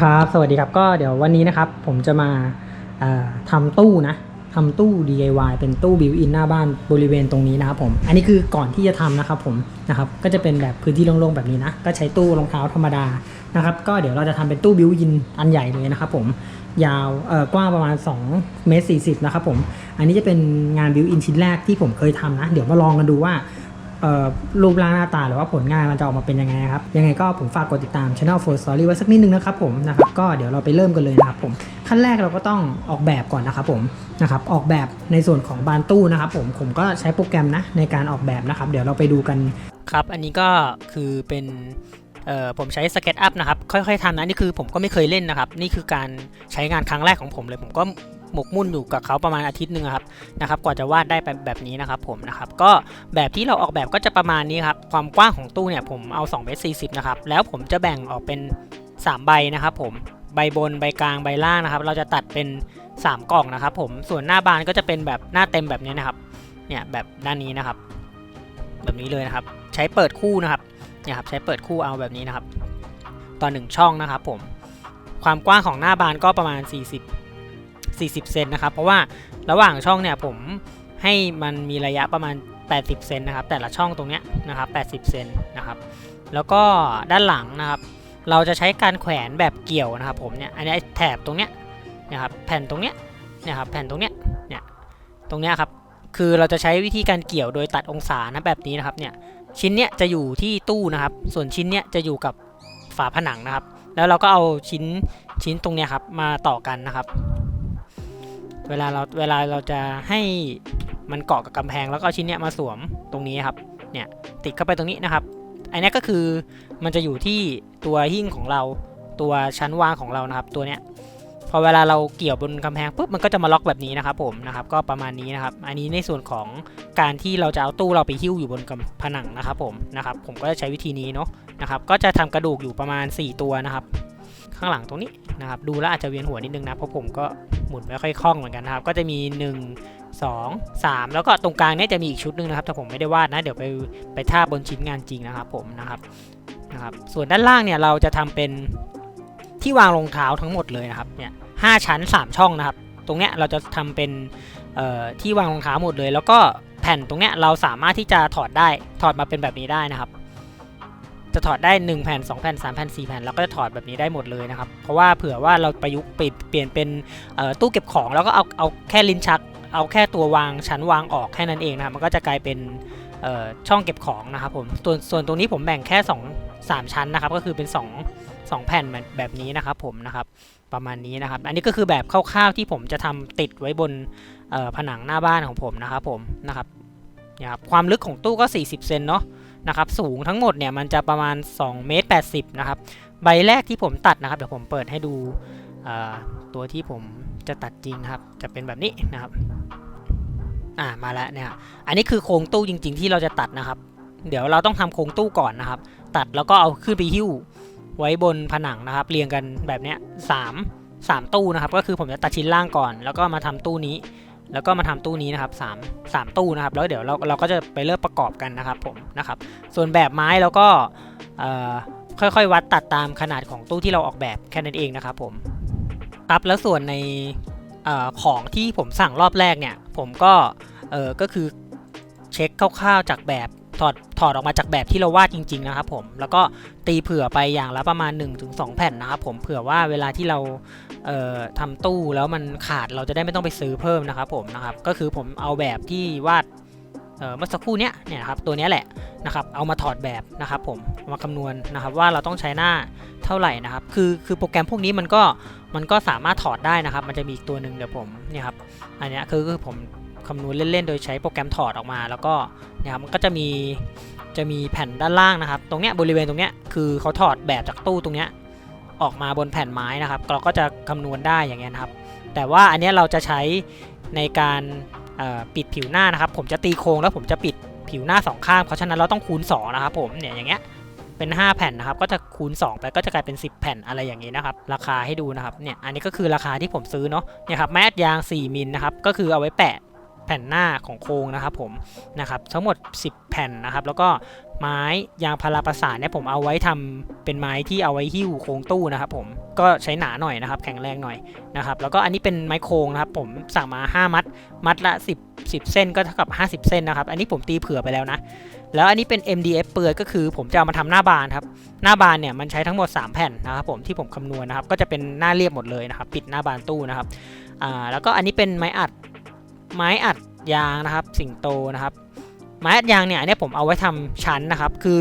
ครับสวัสดีครับก็เดี๋ยววันนี้นะครับผมจะมาเอ่อทำตู้นะทำตู้ DIY เป็นตู้บิวอินหน้าบ้านบริเวณตรงนี้นะครับผม อันนี้คือก่อนที่จะทำนะครับผมนะครับ ก็จะเป็นแบบพื้นที่โล่งๆแบบนี้นะ ก็ใช้ตู้รองเท้าธรรมดานะครับ ก็เดี๋ยวเราจะทำเป็นตู้บิวอินอันใหญ่เลยนะครับผม ยาวเอ่อกว้างประมาณ2เมตร40นะครับผม อันนี้จะเป็นงานบิวอินชิ้นแรกที่ผมเคยทำนะ เดี๋ยวมาลองกันดูว่า รูปร่างหน้าตาหรือว่าผลงานมันจะออกมาเป็นยังไงครับ ยังไงก็ผมฝากกดติดตาม Channel for Story ไว้สักนิดนึงนะครับผมนะครับก็เดี๋ยวเราไปเริ่มกันเลยนะครับผมขั้นแรกเราก็ต้องออกแบบก่อนนะครับผมนะครับออกแบบในส่วนของบานตู้นะครับผมผมก็ใช้โปรแกรมนะในการออกแบบนะครับ เดี๋ยวเราไปดูกันครับ อันนี้ก็คือเป็นผมใช้ SketchUp นะครับ ค่อยๆทำนะ นี่คือผมก็ไม่เคยเล่นนะครับ นี่คือการใช้งานครั้งแรกของผมเลย ผมก็ หมกมุ่นอยู่กับเขาประมาณอาทิตย์หนึ่งครับนะครับกว่าจะวาดได้แบบนี้นะครับผมนะครับก็แบบที่เราออกแบบก็จะประมาณนี้ครับความกว้างของตู้เนี่ยผมเอา2เมตร40นะครับแล้วผมจะแบ่งออกเป็น 3 ใบนะครับผมใบบนใบกลางใบล่างนะครับ เราจะตัดเป็น 3 กล่องนะครับผมส่วนหน้าบานก็จะเป็นแบบหน้าเต็มแบบนี้นะครับเนี่ยแบบด้านนี้นะครับ แบบนี้เลยนะครับ ใช้เปิดคู่นะครับเนี่ยครับใช้เปิดคู่เอาแบบนี้นะครับต่อหนึ่งช่องนะครับผมความกว้างของหน้าบานก็ประมาณ 40 40 เซนนะครับ เพราะว่าระหว่างช่องเนี่ยผมให้มันมีระยะประมาณ 80 เซนนะครับ แต่ละช่องตรงเนี้ยนะครับ 80 เซนนะครับ แล้วก็ด้านหลังนะครับ เราจะใช้การแขวนแบบเกี่ยวนะครับ ผมเนี่ย อันนี้แถบตรงเนี้ยนะครับ แผ่นตรงเนี้ยนะครับ แผ่นตรงเนี้ย เนี่ย ตรงเนี้ยครับ คือเราจะใช้วิธีการเกี่ยวโดยตัดองศานะแบบนี้นะครับ เนี่ย ชิ้นเนี้ยจะอยู่ที่ตู้นะครับ ส่วนชิ้นเนี้ยจะอยู่กับฝาผนังนะครับ แล้วเราก็เอาชิ้นชิ้นตรงเนี้ยครับมาต่อกันนะครับ เวลาเราเวลาเราจะให้มันเกาะกับกำแพงแล้วก็เอาชิ้นเนี้ยมาสวมตรงนี้ครับ เนี่ยติดเข้าไปตรงนี้นะครับ อันนี้ก็คือมันจะอยู่ที่ตัวหิ้งของเรา ตัวชั้นวางของเรานะครับ ตัวเนี้ยพอเวลาเราเกี่ยวบนกำแพงปุ๊บมันก็จะมาล็อกแบบนี้นะครับผมนะครับก็ประมาณนี้นะครับ อันนี้ในส่วนของการที่เราจะเอาตู้เราไปหิ้วอยู่บนกำผนังนะครับผมนะครับผมก็จะใช้วิธีนี้เนาะนะครับก็จะทำกระดูกอยู่ประมาณ 4 ตัวนะครับ ข้างหลังตรงนี้นะครับดูแล้วอาจจะเวียนหัวนิดนึงนะเพราะผมก็หมุนไม่ค่อยคล่องเหมือนกันนะครับก็จะมี 1 2 3 แล้วก็ตรงกลางเนี่ยจะมีอีกชุดหนึงนะครับแต่ผมไม่ได้วาดนะเดี๋ยวไปไปทาบนชิ้นงานจริงนะครับผมนะครับนะครับส่วนด้านล่างเนี่ยเราจะทำเป็นที่วางรองเท้าทั้งหมดเลยนะครับเนี่ยห้าชั้น 3 ช่องนะครับ ตรงเนี้ยเราจะทำเป็นเอ่อที่วางรองเท้าหมดเลย แล้วก็แผ่นตรงเนี้ยเราสามารถที่จะถอดได้ถอดมาเป็นแบบนี้ได้นะครับ จะถอดได้1แผ่น2แผ่น3แผ่น4แผ่นเราก็จะถอดแบบนี้ได้หมดเลยนะครับ เพราะว่าเผื่อว่าเราประยุกต์เปลี่ยนเปลี่ยนเป็นตู้เก็บของแล้วก็เอาเอาแค่ลิ้นชัก เอาแค่ตัววางชั้นวางออกแค่นั้นเองนะครับมันก็จะกลายเป็นช่องเก็บของนะครับผมส่วนส่วนตรงนี้ผมแบ่งแค่ 2 3 ชั้นนะครับ ก็คือเป็น 2 2 แผ่นแบบนี้นะครับผมนะครับประมาณนี้นะครับ อันนี้ก็คือแบบคร่าวๆที่ผมจะทำติดไว้บนผนังหน้าบ้านของผมนะครับผมนะครับเนี่ยครับความลึกของตู้ก็ 40 เซนเนาะ นะครับสูงทั้งหมดเนี่ยมันจะประมาณ2เมตร80นะครับใบแรกที่ผมตัดนะครับเดี๋ยวผมเปิดให้ดูตัวที่ผมจะตัดจริงครับจะเป็นแบบนี้นะครับอ่ามาแล้วเนี่ยอันนี้คือโครงตู้จริง ๆ ที่เราจะตัดนะครับ เดี๋ยวเราต้องทำโครงตู้ก่อนนะครับ ตัดแล้วก็เอาขึ้นไปหิ้วไว้บนผนังนะครับ เรียงกันแบบเนี้ยสามสามตู้นะครับ ก็คือผมจะตัดชิ้นล่างก่อน แล้วก็มาทำตู้นี้ แล้วก็มาทำตู้นี้นะครับ3 3ตู้นะครับ แล้วเดี๋ยวเราเราก็จะไปเริ่มประกอบกันนะครับผมนะครับ ส่วนแบบไม้เราก็ค่อยๆ วัดตัดตามขนาดของตู้ที่เราออกแบบแค่นั้นเองนะครับผมครับแล้วส่วนในออของที่ผมสั่งรอบแรกเนี่ย ผมก็เออก็คือเช็คคร่าวๆจากแบบ ถอดถอดออกมาจากแบบที่เราวาดจริง ๆ นะครับผมแล้วก็ตีเผื่อไปอย่างละประมาณ 1-2 แผ่นนะครับผมเผื่อว่าเวลาที่เราเอ่อทำตู้แล้วมันขาดเราจะได้ไม่ต้องไปซื้อเพิ่มนะครับผมนะครับก็คือผมเอาแบบที่วาดเมื่อสักครู่เนี้ยเนี่ยครับตัวนี้แหละนะครับเอามาถอดแบบนะครับผมมาคำนวณนะครับว่าเราต้องใช้หน้าเท่าไหร่นะครับคือคือโปรแกรมพวกนี้มันก็มันก็สามารถถอดได้นะครับ มันจะมีอีกตัวหนึ่งเดี๋ยวผมเนี่ยครับอันนี้คือคือผม คำนวณเล่นๆ โดยใช้โปรแกรมถอดออกมา แล้วก็เนี่ยครับมันก็จะมีจะมีแผ่นด้านล่างนะครับ ตรงเนี้ยบริเวณตรงเนี้ยคือเขาถอดแบบจากตู้ตรงเนี้ยออกมาบนแผ่นไม้นะครับ เราก็จะคำนวณได้อย่างเงี้ยนะครับ แต่ว่าอันเนี้ยเราจะใช้ในการปิดผิวหน้านะครับ ผมจะตีโครงแล้วผมจะปิดผิวหน้าสองข้างเพราะฉะนั้นเราต้องคูณ2นะครับผมเนี่ยอย่างเงี้ยเป็น 5 แผ่นนะครับ ก็จะคูณ 2 ไปก็จะกลายเป็น 10 แผ่นอะไรอย่างนี้นะครับ ราคาให้ดูนะครับเนี่ยอันนี้ก็คือราคาที่ผมซื้อเนาะเนี่ยครับแมสยาง 4มิลนะครับก็คือเอาไว้แปะ ผ่นหน้าของโครงนะครับผมนะครับทั้งหมด 10 แผ่นนะครับ แล้วก็ไม้ยางพาราประสานเนี่ยผมเอาไว้ทำเป็นไม้ที่เอาไว้หิ้วโครงตู้นะครับผมก็ใช้หนาหน่อยนะครับ แข็งแรงหน่อยนะครับ แล้วก็อันนี้เป็นไม้โครงนะครับ ผมสั่งมา 5 มัด มัดละ 10 10 เส้นก็เท่ากับ 50 เส้นนะครับ อันนี้ผมตีเผื่อไปแล้วนะ แล้วอันนี้เป็น MDF เปลือยก็คือผมจะเอามาทำหน้าบานครับ หน้าบานเนี่ยมันใช้ทั้งหมด 3 แผ่นนะครับ ผมที่ผมคำนวณนะครับ ก็จะเป็นหน้าเรียบหมดเลยนะครับ ปิดหน้าบานตู้นะครับ อ่า แล้วก็อันนี้เป็นไม้อัด ไม้อัดยางนะครับ สิงโตนะครับ ไม้อัดยางเนี่ยอันนี้ผมเอาไว้ทำชั้นนะครับ คือ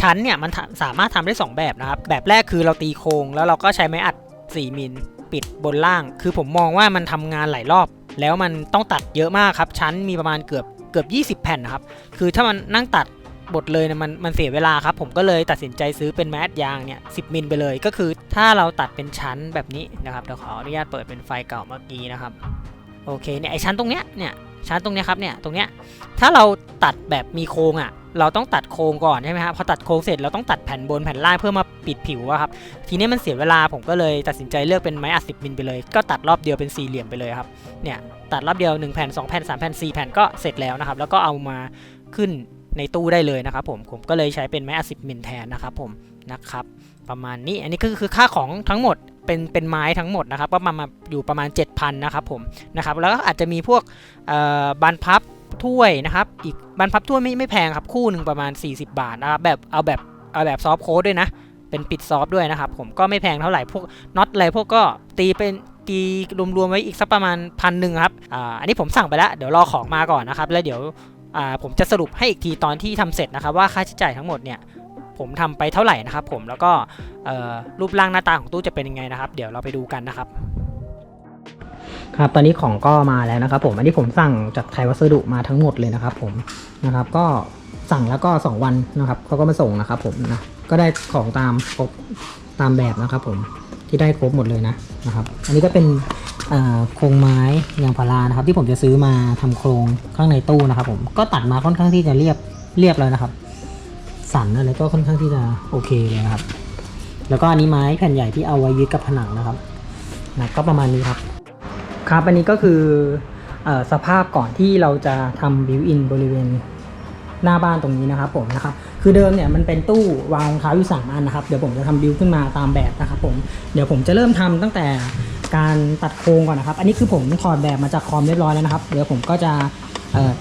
ชั้นเนี่ยมันสามารถทำได้ 2 แบบนะครับ แบบแรกคือเราตีโครงแล้วเราก็ใช้ไม้อัด 4 มิลปิดบนล่าง คือผมมองว่ามันทำงานหลายรอบ แล้วมันต้องตัดเยอะมากครับ ชั้นมีประมาณเกือบเกือบ 20 แผ่นนะครับ คือถ้ามันนั่งตัดบทเลยเนี่ยมันมันเสียเวลาครับ ผมก็เลยตัดสินใจซื้อเป็นแมสยางเนี่ยสิมิลไปเลย ก็คือถ้าเราตัดเป็นชั้นแบบนี้นะครับเดี๋ยวขออนุญาตเปิดเป็นไฟล์เก่าเมื่อกี้นะครับ โอเคเนี่ยไอชั้นตรงเนี้ยเนี่ยชั้นตรงเนี้ยครับเนี่ยตรงเนี้ยถ้าเราตัดแบบมีโครงอะเราต้องตัดโครงก่อนใช่ไหมครับพอตัดโครงเสร็จเราต้องตัดแผ่นบนแผ่นล่างเพื่อมาปิดผิวอะครับทีนี้มันเสียเวลาผมก็เลยตัดสินใจเลือกเป็นไม้อัดสิบมิลไปเลย ก็ตัดรอบเดียวเป็นสี่เหลี่ยมไปเลยครับเนี่ยตัดรอบเดียว1แผ่น2แผ่น3แผ่น4แผ่นก็เสร็จแล้วนะครับแล้วก็เอามาขึ้นในตู้ได้เลยนะครับผมผมก็เลยใช้เป็นไม้อัดสิบมิลแทนนะครับผมนะครับประมาณนี้อันนี้ก็คือค่าของทั้งหมด เป็นเป็นไม้ทั้งหมดนะครับก็มามาอยู่ประมาณ 7,000นะครับผมนะครับแล้วก็อาจจะมีพวกบานพับถ้วยนะครับอีกบานพับถ้วยไม่ไม่แพงครับคู่หนึ่งประมาณ 40 บาทนะครับแบบเอาแบบเอาแบบซอฟโค้ดด้วยนะเป็นปิดซอฟด้วยนะครับผมก็ไม่แพงเท่าไหร่พวกน็อตอะไรพวกก็ตีเป็นตีรวมๆไว้อีกสักประมาณพันหนึ่งครับอ่าอันนี้ผมสั่งไปแล้วเดี๋ยวรอของมาก่อนนะครับแล้วเดี๋ยวอ่าผมจะสรุปให้อีกทีตอนที่ทำเสร็จนะครับว่าค่าใช้จ่ายทั้งหมดเนี่ย ผมทำไปเท่าไหร่นะครับผมแล้วก็รูปร่างหน้าตาของตู้จะเป็นยังไงนะครับ เดี๋ยวเราไปดูกันนะครับ ครับตอนนี้ของก็มาแล้วนะครับ ผมอันนี้ผมสั่งจากไทยวัสดุมาทั้งหมดเลยนะครับ ผมนะครับก็สั่งแล้วก็ 2 วันนะครับเขาก็มาส่งนะครับ ผมนะก็ได้ของตามครบตามแบบนะครับ ผมที่ได้ครบหมดเลยนะนะครับ อันนี้ก็เป็นโครงไม้ยางพารานะครับ ที่ผมจะซื้อมาทำโครงข้างในตู้นะครับ ผมก็ตัดมาค่อนข้างที่จะเรียบเรียบแล้วนะครับ สันอะไรก็ค่อนข้างที่จะโอเคเลยนะครับ แล้วก็อันนี้ไม้แผ่นใหญ่ที่เอาไว้ยึดกับผนังนะครับนะก็ประมาณนี้ครับ ครับอันนี้ก็คืออสภาพก่อนที่เราจะทำบิวอินบริเวณหน้าบ้านตรงนี้นะครับผมนะครับคือเดิมเนี่ยมันเป็นตู้วางรองเท้าอยู่สามอันนะครับเดี๋ยวผมจะทำบิวขึ้นมาตามแบบนะครับผมเดี๋ยวผมจะเริ่มทำตั้งแต่การตัดโครงก่อนนะครับ อันนี้คือผมถอดแบบมาจากคอมเรียบร้อยแล้วนะครับ เดี๋ยวผมก็จะ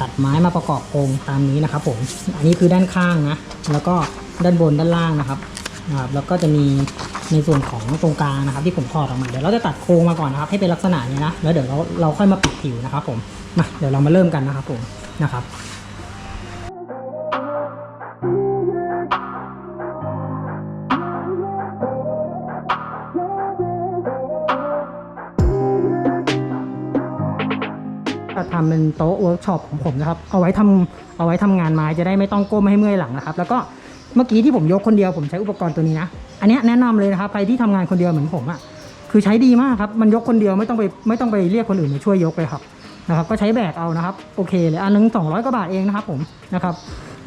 ตัดไม้มาประกอบโครงตามนี้นะครับผมอันนี้คือด้านข้างนะแล้วก็ด้านบนด้านล่างนะครับนะครับแล้วก็จะมีในส่วนของตรงกลางนะครับ ที่ผมถอดออกมาเดี๋ยวเราจะตัดโครงมาก่อนนะครับ ให้เป็นลักษณะนี้นะแล้วเดี๋ยวเราเราค่อยมาปิดผิวนะครับผมมาเดี๋ยวเรามาเริ่มกันนะครับผมนะครับ ทำเป็นโต๊ะเวิร์กช็อปของผมนะครับ เอาไว้ทำเอาไว้ทำงานไม้จะได้ไม่ต้องก้มให้เมื่อยหลังนะครับ แล้วก็เมื่อกี้ที่ผมยกคนเดียวผมใช้อุปกรณ์ตัวนี้นะ อันนี้แนะนำเลยนะครับใครที่ทำงานคนเดียวเหมือนผมอะ่ะคือใช้ดีมากครับ มันยกคนเดียวไม่ต้องไปไม่ต้องไปเรียกคนอื่นมาช่วยยกเลยครับนะครับก็ใช้แบกเอานะครับโอเคเลยอันนึง200กว่าบาทเองนะครับผมนะครับ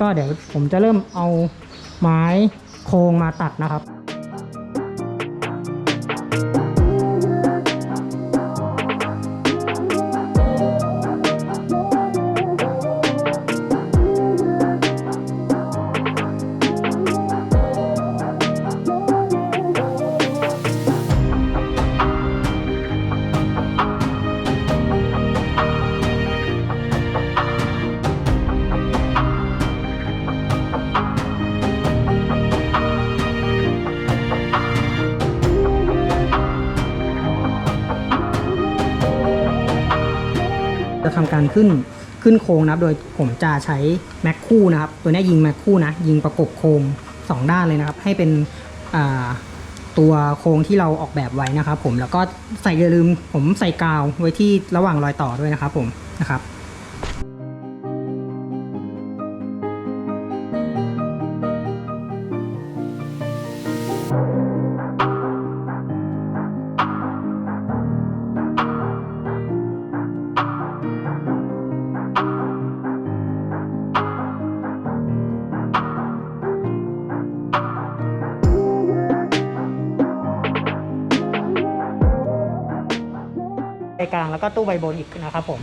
ก็เดี๋ยวผมจะเริ่มเอาไม้โครงมาตัดนะครับ จะทำการขึ้นขึ้นโค้งนะครับ โดยผมจะใช้แม็กคู่นะครับ ตัวนี้ยิงแม็กคู่นะ ยิงประกบโค้งสองด้านเลยนะครับ ให้เป็นตัวโค้งที่เราออกแบบไว้นะครับ ผมแล้วก็ใส่อย่าลืมผมใส่กาวไว้ที่ระหว่างรอยต่อด้วยนะครับ ผมนะครับ กลางแล้วก็ตู้ใบบนอีกนะครับผม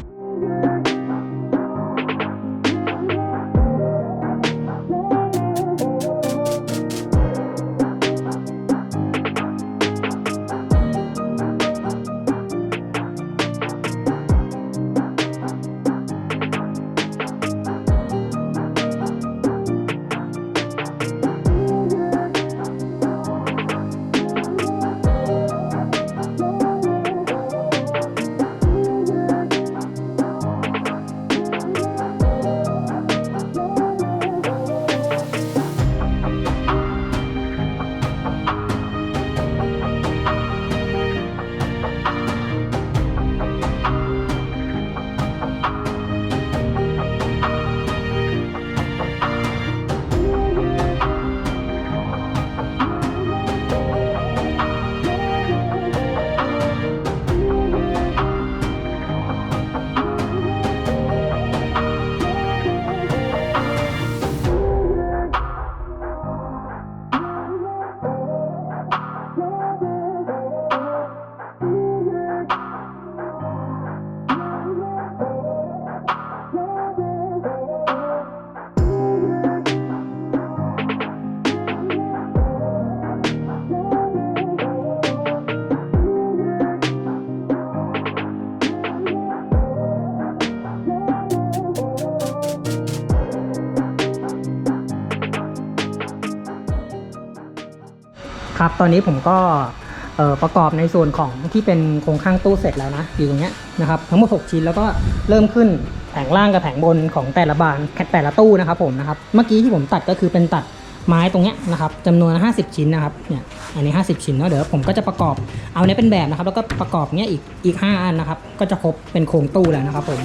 ครับ ตอนนี้ผมก็ประกอบในส่วนของที่เป็นโครงข้างตู้เสร็จแล้วนะ อยู่ตรงเนี้ยนะครับ ทั้งหมด 6 ชิ้นแล้วก็เริ่มขึ้นแผงล่างกับแผงบนของแต่ละบานแต่ละตู้นะครับผมนะครับ เมื่อกี้ที่ผมตัดก็คือเป็นตัดไม้ตรงเนี้ยนะครับจำนวน 50 ชิ้นนะครับเนี่ยอันนี้ 50 ชิ้นเนาะเดี๋ยวผมก็จะประกอบเอาเนี้ยเป็นแบบนะครับ แล้วก็ประกอบเนี้ยอีกอีก 5 อันนะครับ ก็จะครบเป็นโครงตู้แล้วนะครับผม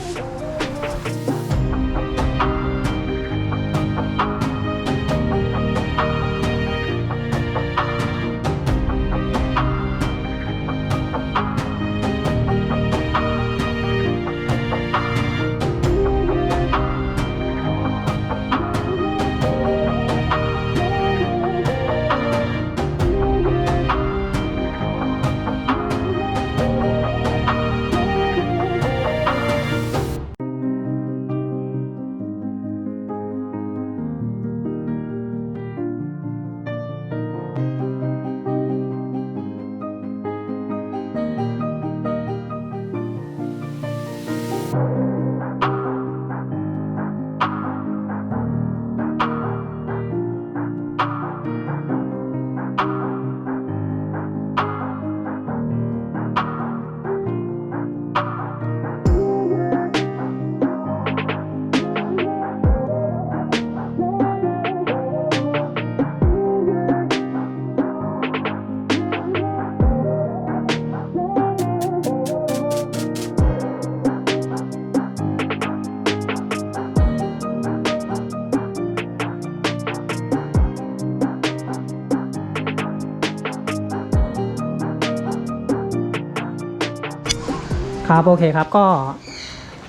ครับโอเคครับก็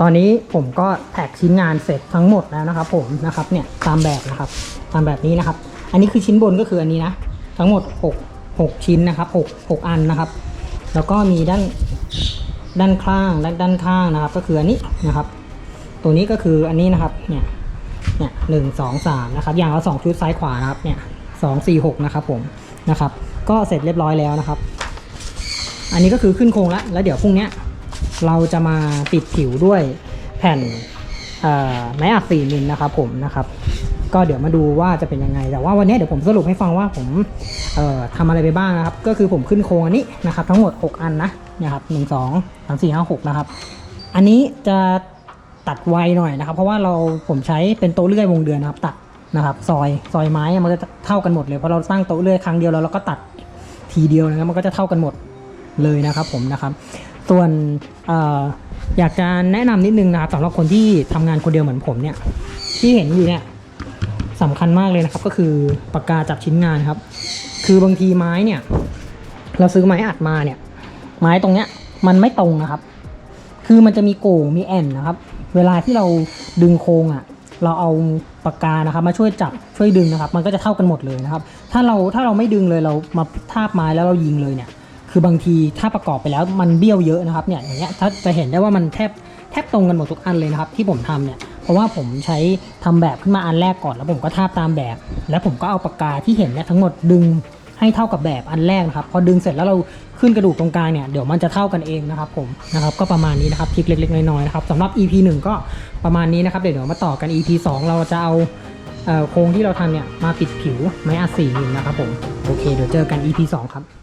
ตอนนี้ผมก็แท็กชิ้นงานเสร็จทั้งหมดแล้วนะครับ ผมนะครับเนี่ยตามแบบนะครับ ตามแบบนี้นะครับ อันนี้คือชิ้นบนก็คืออันนี้นะ ทั้งหมด 6 6 ชิ้นนะครับ6 6อันนะครับ แล้วก็มีด้านด้านข้างด้านด้านข้างนะครับ ก็คืออันนี้นะครับ ตัวนี้ก็คืออันนี้นะครับเนี่ยเนี่ยหนึ่งสองสามนะครับ อย่างละสองชุดซ้ายขวานะครับเนี่ยสองสี่หกนะครับผมนะครับ ก็เสร็จเรียบร้อยแล้วนะครับ อันนี้ก็คือขึ้นโครงแล้วแล้วเดี๋ยวพรุ่งเนี้ย เราจะมาปิดผิวด้วยแผ่นไม้อัดสีมิลนะครับผมนะครับ ก็เดี๋ยวมาดูว่าจะเป็นยังไง แต่ว่าวันนี้เดี๋ยวผมสรุปให้ฟังว่าผมเอ่อทำอะไรไปบ้างนะครับ ก็คือผมขึ้นโครงอันนี้นะครับ ทั้งหมด 6 อันนะนี่ยครับหนึ่งสองสามสี่ห้าหกนะครับ อันนี้จะตัดไวหน่อยนะครับ เพราะว่าเราผมใช้เป็นโต๊ะเลื่อยวงเดือนนะครับ ตัดนะครับ ซอยซอยไม้มันก็จะเท่ากันหมดเลยเพราะเราตั้างโต๊ะเลื่อยครั้งเดียวแล้วเราก็ตัดทีเดียวนะครับมันก็จะเท่ากันหมด เลยนะครับผมนะครับ ส่วนออยากจะแนะนำนิดนึงนะครับสำหรับคนที่ทำงานคนเดียวเหมือนผมเนี่ย ที่เห็นอยู่เนี่ยสำคัญมากเลยนะครับ ก็คือปากกาจับชิ้นงานครับ คือบางทีไม้เนี่ย เราซื้อไม้อัดมาเนี่ย ไม้ตรงเนี้ยมันไม่ตรงนะครับ คือมันจะมีโก่งมีแอนนะครับ เวลาที่เราดึงโครงอะ เราเอาปากกานะครับ มาช่วยจับช่วยดึงนะครับ มันก็จะเท่ากันหมดเลยนะครับ ถ้าเราถ้าเราไม่ดึงเลยเรามาทาบไม้แล้วเรายิงเลยเนี่ย คือบางทีถ้าประกอบไปแล้วมันเบี้ยวเยอะนะครับเนี่ยอย่างเงี้ยถ้าจะเห็นได้ว่ามันแทบแทบตรงกันหมดทุกอันเลยนะครับ ที่ผมทำเนี่ยเพราะว่าผมใช้ทำแบบขึ้นมาอันแรกก่อน แล้วผมก็ทาบตามแบบ แล้วผมก็เอาปากกาที่เห็นเนี่ยทั้งหมดดึงให้เท่ากับแบบอันแรกนะครับ พอดึงเสร็จแล้วเราขึ้นกระดูกตรงกลางเนี่ยเดี๋ยวมันจะเท่ากันเองนะครับผมนะครับก็ประมาณนี้นะครับทริคเล็กๆน้อยๆนะครับสำหรับ EP 1 ก็ประมาณนี้นะครับเดี๋ยวเดี๋ยวมาต่อกัน EP 2 เราจะเอาโครงที่เราทำเนี่ยมาปิดผิวไม้อัดสี่นะครับผมโอเคเดี๋ยวเจอกัน EP 2 ครับ